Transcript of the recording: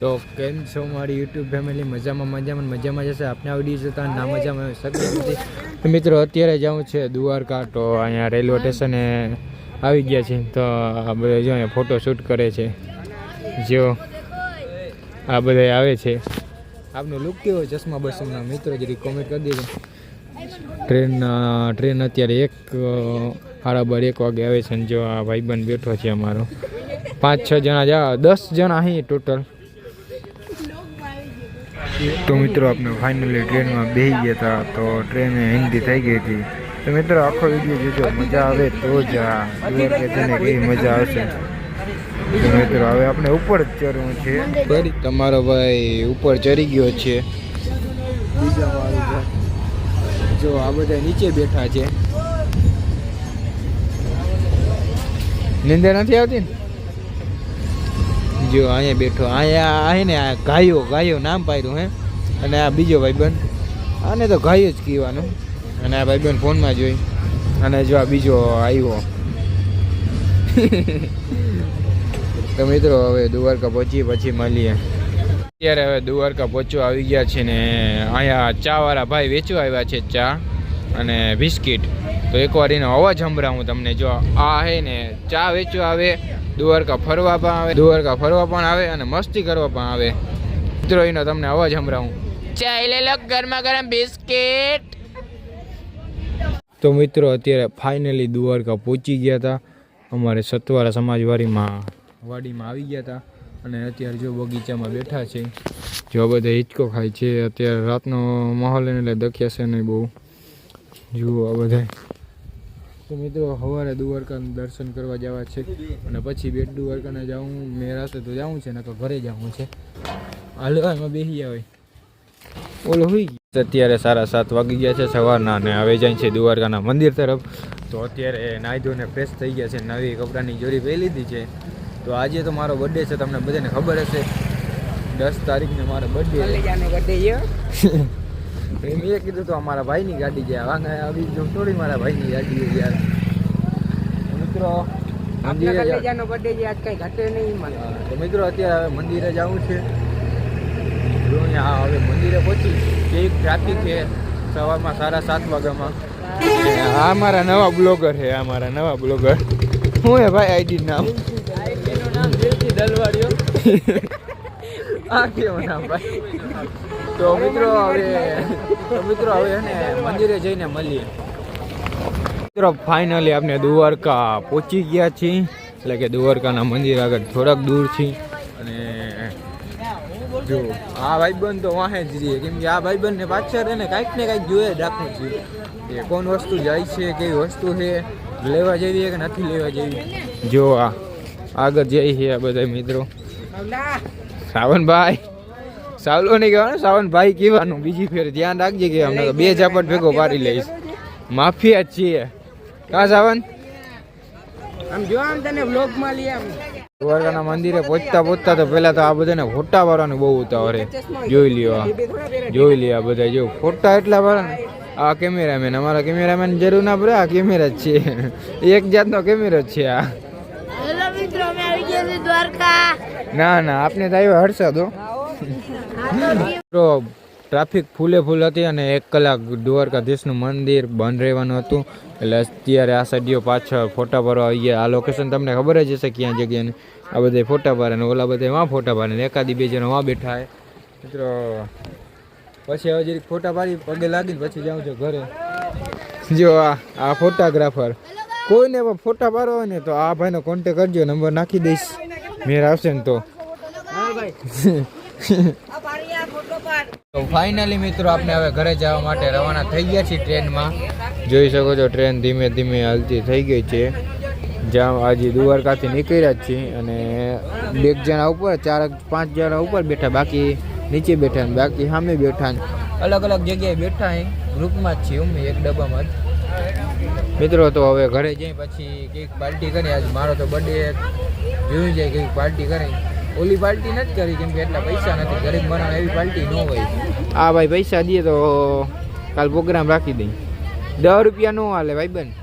તો કેમ છો મારી યુટ્યુબ ફેમિલી? મજામાં મજામાં મજામાં જશે આપને આવડી જતા ના મજામાં નથી. મિત્રો, અત્યારે જાઉં છે દ્વારકા. તો અહીંયા રેલવે સ્ટેશને આવી ગયા છે. તો આ બધા જો અહીંયા ફોટો શૂટ કરે છે. જો આ બધા આવે છે. આપનો લુક કેવો ચશ્મા બસના મિત્રો જરી કોમેન્ટ કરી દેજો. ટ્રેન ટ્રેન અત્યારે એક સાડા એક વાગે આવે છે. અને જો આ ભાઈબંધ બેઠો છે અમારો. પાંચ, છ જણા જા દસ જણા અહીં ટોટલ તો મિત્રો આપણે ફાઇનલી ટ્રેનમાં બેસી ગયા હતા તો ટ્રેન હિન્દી થઈ ગઈ હતી. તો મિત્રો આખો વીડિયો જોજો, મજા આવે તો જ જઈને કેવી મજા આવશે. તો મિત્રો હવે આપણે ઉપર જ ચડવું છે. તમારો ભાઈ ઉપર ચડી ગયો છે. જો આ બધા નીચે બેઠા છે. નિંદર નથી આવતી ને? જો અહીંયા બેઠો, અહીંયા આ ને આ ગાયો ગાયો નામ પાડ્યું હે. અને આ બીજો ભાઈબંધ. આને તો ગાયો જ કહેવાનું. અને આ ભાઈબંધ ફોનમાં જોઈ. અને જો આ બીજો આવ્યો. તો મિત્રો, હવે દ્વારકા પહોંચીએ, પછી મળીએ. અત્યારે હવે દ્વારકા પહોંચવા આવી ગયા છે ને, અહીંયા ચાવાળા ભાઈ વેચવા આવ્યા છે ચા અને બિસ્કિટ. તો એકવાર એનો અવાજ સંભળાવું તમને. જો આ હે ને ચા વેચવા આવે દુવારકા ફરવા પણ આવે દુવારકા ફરવા પણ આવે અને મસ્તી કરવા પણ આવે. મિત્રો એનો તમને અવાજ સંભળાવું. ચા લે લો ગરમા ગરમ બિસ્કિટ. તો મિત્રો અત્યારે ફાઇનલી દુવારકા પહોંચી ગયા હતા અમારે સતવારા સમાજવાડીમાં વાડીમાં આવી ગયા હતા અને અત્યારે જો બગીચામાં બેઠા છે. જો આ બધા હિંચકો ખાય છે. અત્યારે રાતનો માહોલ એને દખ્યા છે નહીં બહુ. જુઓ આ બધા તો મિત્રો સવારે દ્વારકાનું દર્શન કરવા જવા છે અને પછી બેટ દ્વારકાને જાઉં મેરાશે તો જાઉં છે ને તો ઘરે જવું છે. હાલો એમાં બેસી આવે ઓલો હોય અત્યારે સાડા સાત વાગી ગયા છે સવારના અને હવે જાય છે દ્વારકાના મંદિર તરફ. તો અત્યારે નાહી ધોઈને ફ્રેશ થઈ ગયા છે નવી કપડાની જોડી પહેરી લીધી છે. તો આજે તો મારો બર્થડે છે તમને બધાને ખબર હશે. દસ તારીખને મારો બર્થડે મેં કીધું તો અમારા ભાઈની ગાડી છે વાંગા આવી જો થોડી મારા ભાઈની ગાડી છે યાર મિત્રો નહીં હા, તો મિત્રો અત્યારે હવે મંદિરે જવું છે. જો અહીંયા હવે મંદિરે પહોંચી. કેવી ટ્રાફિક છે સવારમાં સાડા સાત વાગ્યામાં. આ મારા નવા બ્લોગર છે આ મારા નવા બ્લોગર. શું હે ભાઈ આઈડી નામ? આ કેવું નામ ભાઈ તો મિત્રો હવે મિત્રો હવે એને મંદિરે જઈને મળીએ. મિત્રો ફાઇનલી આપણે દ્વારકા પહોંચી ગયા છીએ. એટલે કે દ્વારકાના મંદિર આગળ થોડાક દૂર છીએ. અને જો, આ ભાઈબંધ તો વાહે જ રહીએ. કેમ કે આ ભાઈબંધને પાછળ એને કાંઈક ને કાંઈક જોઈએ રાખવું છે. કે કોણ વસ્તુ જાય છે, કેવી વસ્તુ છે, લેવા જેવી છે કે નથી લેવા જેવી. જો આ, આગળ જઈ છે આ બધા મિત્રો. સાવનભાઈ. સાવલો નહીં કહેવાનું શ્રાવણભાઈ કહેવાનું. બીજી ફેર ધ્યાન રાખજે કે અમને તો બે ઝાપટ ભેગો પાડી લઈશ. માફિયા જ છીએ. કા સાવન? આમ જો આમ તને વ્લોગમાં લઈ આમ દ્વારકાના મંદિરે પહોંચતા પહોંચતા તો પહેલા તો આ બધાને ફોટા પાડવાનું બહુ ઉતાવળ. જોઈ લ્યો આ. જોઈ લ્યો આ બધા. જો ફોટા એટલા પાડે ને આ કેમેરામેન અમારા કેમેરામેન જરૂર ના પડે આ કેમેરા જ છે. એક જાતનો કેમેરો છે આ. હેલો મિત્રો અમે આવી ગયા છે દ્વારકા. ના ના, આપને તો આવ્યો હર્ષદ મિત્રો ટ્રાફિક ફૂલે ફૂલ હતી અને એક કલાક દ્વારકાધીશનું મંદિર બંધ રહેવાનું હતું. એટલે અત્યારે આ સડીઓ પાછળ ફોટા ભરવા આવી ગયા. આ લોકેશન તમને ખબર જ હશે ક્યાં જગ્યાને આ બધા ફોટા પાડે ને ઓલા બધા વાં ફોટા ભરે ને. એકાદી બે જણા વાં બેઠા હે. મિત્રો, પછી હવે જરીક ફોટા પાડી, પગે લાગીને પછી જાઉં છું ઘરે. જો આ આ ફોટોગ્રાફર કોઈને ફોટા પાડવા હોય ને તો આ ભાઈનો કોન્ટેક કરજો, નંબર નાખી દઈશ. મેર આવશે ને તો. તો ફાઇનલી મિત્રો આપણે હવે ઘરે જવા માટે રવાના થઈ ગયા છીએ ટ્રેનમાં. જોઈ શકો છો ટ્રેન ધીમે ધીમે હાલતી થઈ ગઈ છે. જ્યાં આજે દ્વારકાથી નીકળ્યા જ છીએ અને બે જણા ઉપર, ચાર પાંચ જણા ઉપર બેઠા, બાકી નીચે બેઠા ને બાકી સામે બેઠા અલગ અલગ જગ્યાએ બેઠા ગ્રુપમાં જ છીએ અમે, એક ડબ્બામાં જ. મિત્રો, તો હવે ઘરે જઈ પછી કંઈક પાર્ટી કરી. આજ મારો તો બર્થડે જોયું જાય કંઈક પાર્ટી કરી. ઓલી પાર્ટી નથી કરી, કેમ કે એટલા પૈસા નથી. ગરીબ માણસ એવી પાર્ટી ન હોય. આ ભાઈ, પૈસા દઈએ તો કાલ પ્રોગ્રામ રાખી દઈ. દસ રૂપિયા નો હાલે ભાઈ બંધ